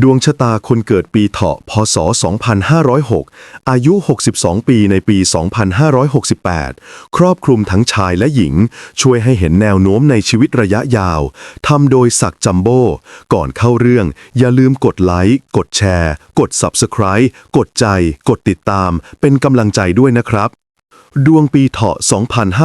ดวงชะตาคนเกิดปีเถาะ พศ 2506 อายุ 62 ปีในปี 2568 ครอบคลุมทั้งชายและหญิง ช่วยให้เห็นแนวโน้มในชีวิตระยะยาว ทำโดยสักจัมโบ้ ก่อนเข้าเรื่อง อย่าลืมกดไลค์ กดแชร์ กด Subscribe กดใจ กดติดตาม เป็นกำลังใจด้วยนะครับ ดวงปีเถาะ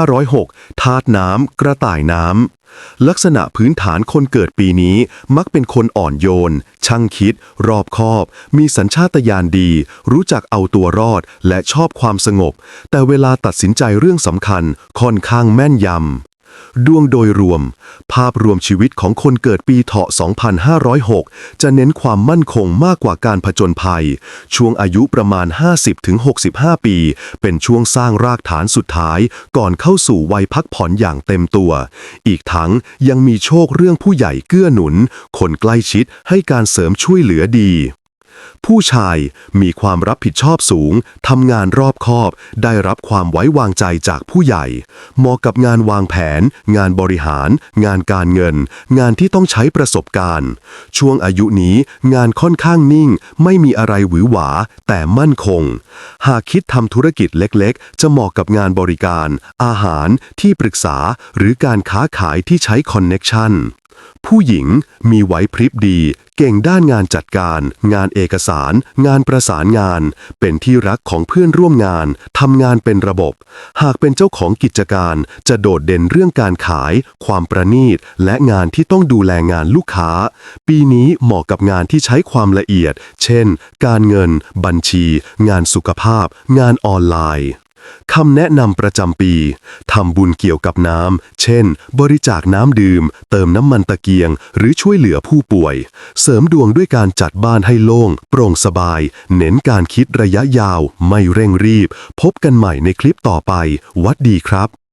2506 ธาตุน้ำ กระต่ายน้ำ ลักษณะพื้นฐานคนเกิดปีนี้มักเป็นคนอ่อนโยน ช่างคิด รอบคอบ มีสัญชาตญาณดี รู้จักเอาตัวรอดและชอบความสงบ แต่เวลาตัดสินใจเรื่องสำคัญค่อนข้างแม่นยำ ดวงโดยรวม ภาพรวมชีวิตของคนเกิดปีเถาะ 2506 จะเน้นความมั่นคงมากกว่าการผจญภัย ช่วงอายุประมาณ 50-65 ปี เป็นช่วงสร้างรากฐานสุดท้าย ก่อนเข้าสู่วัยพักผ่อนอย่างเต็มตัว อีกทั้งยังมีโชคเรื่องผู้ใหญ่เกื้อหนุน คนใกล้ชิดให้การเสริมช่วยเหลือดี ผู้ชายมีความรับผิดชอบสูง ทำงานรอบคอบ ได้รับความไว้วางใจจากผู้ใหญ่ เหมาะกับงานวางแผน งานบริหาร งานการเงิน งานที่ต้องใช้ประสบการณ์ ช่วงอายุนี้งานค่อนข้างนิ่ง ไม่มีอะไรหวือหวา แต่มั่นคง หากคิดทำธุรกิจเล็กๆ จะเหมาะกับงานบริการ อาหาร ที่ปรึกษา หรือการค้าขายที่ใช้คอนเน็กชัน ผู้หญิงมีไหวพริบดี เก่งด้านงานจัดการ งานเอกสาร งานประสานงาน เป็นที่รักของเพื่อนร่วมงาน ทำงานเป็นระบบ หากเป็นเจ้าของกิจการ จะโดดเด่นเรื่องการขาย ความประณีต และงานที่ต้องดูแลงานลูกค้า ปีนี้เหมาะกับงานที่ใช้ความละเอียด เช่น การเงิน บัญชี งานสุขภาพ งานออนไลน์ คำแนะนำประจำปี ทำบุญเกี่ยวกับน้ำ เช่น บริจาคน้ำดื่ม เติมน้ำมันตะเกียง หรือช่วยเหลือผู้ป่วย เสริมดวงด้วยการจัดบ้านให้โล่ง โปร่งสบาย เน้นการคิดระยะยาว ไม่เร่งรีบ พบกันใหม่ในคลิปต่อไป วัดดีครับ